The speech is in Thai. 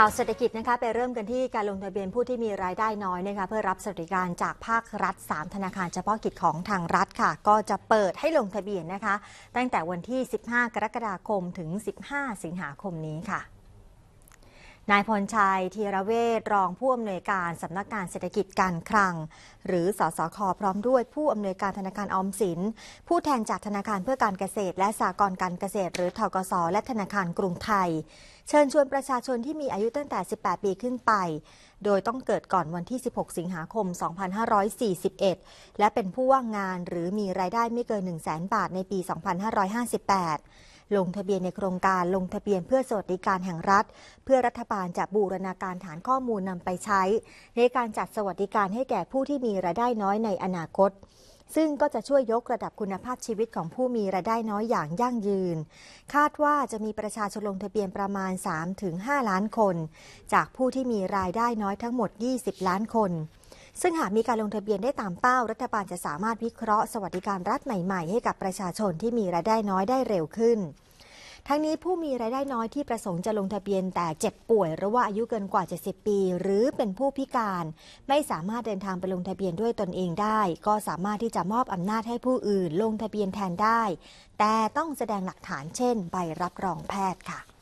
ข่าวเศรษฐกิจนะคะไปเริ่มกันที่การลงทะเบียนผู้ที่มีรายได้น้อยนะคะเพื่อรับสวัสดิการจากภาครัฐ 3 ธนาคารเฉพาะกิจของทางรัฐค่ะ ก็จะเปิดให้ลงทะเบียนนะคะ ตั้งแต่วันที่ 15 กรกฎาคมถึง 15 สิงหาคมนี้ค่ะ นายพรชัยธีรเวชรองผู้อำนวยการสำนักงานเศรษฐกิจการคลัง หรือสสคพร้อมด้วยผู้อำนวยการธนาคารออมสิน ผู้แทนจากธนาคารเพื่อการเกษตร และสหกรณ์การเกษตร หรือทกสและธนาคารกรุงไทย เชิญชวนประชาชนที่มีอายุตั้งแต่ 18 ปีขึ้นไป โดยต้องเกิดก่อนวันที่ 16 สิงหาคม 2541 และเป็นผู้ว่างงานหรือมีรายได้ไม่เกิน 1 0 0 0 0แบาทในปี 2558 ลงทะเบียนในโครงการลงทะเบียนเพื่อสวัสดิการแห่งรัฐ เพื่อรัฐบาลจะบูรณาการฐานข้อมูลนำไปใช้ ในการจัดสวัสดิการให้แก่ผู้ที่มีรายได้น้อยในอนาคตซึ่งก็จะช่วยยกระดับคุณภาพชีวิตของผู้มีรายได้น้อยอย่างยั่งยืน คาดว่าจะมีประชาชนลงทะเบียนประมาณ 3-5 ล้านคน จากผู้ที่มีรายได้น้อยทั้งหมด 20 ล้านคน ซึ่งหากมีการลงทะเบียนได้ตามเป้า รัฐบาลจะสามารถวิเคราะห์สวัสดิการรัฐใหม่ๆ ให้กับประชาชนที่มีรายได้น้อยได้เร็วขึ้นทั้งนี้ผู้มีรายได้น้อยที่ประสงค์จะลงทะเบียนแต่เจ็บป่วยหรือว่าอายุเกินกว่า 70 ปี หรือเป็นผู้พิการ ไม่สามารถเดินทางไปลงทะเบียนด้วยตนเองได้ ก็สามารถที่จะมอบอำนาจให้ผู้อื่นลงทะเบียนแทนได้ แต่ต้องแสดงหลักฐานเช่น ใบรับรองแพทย์ค่ะ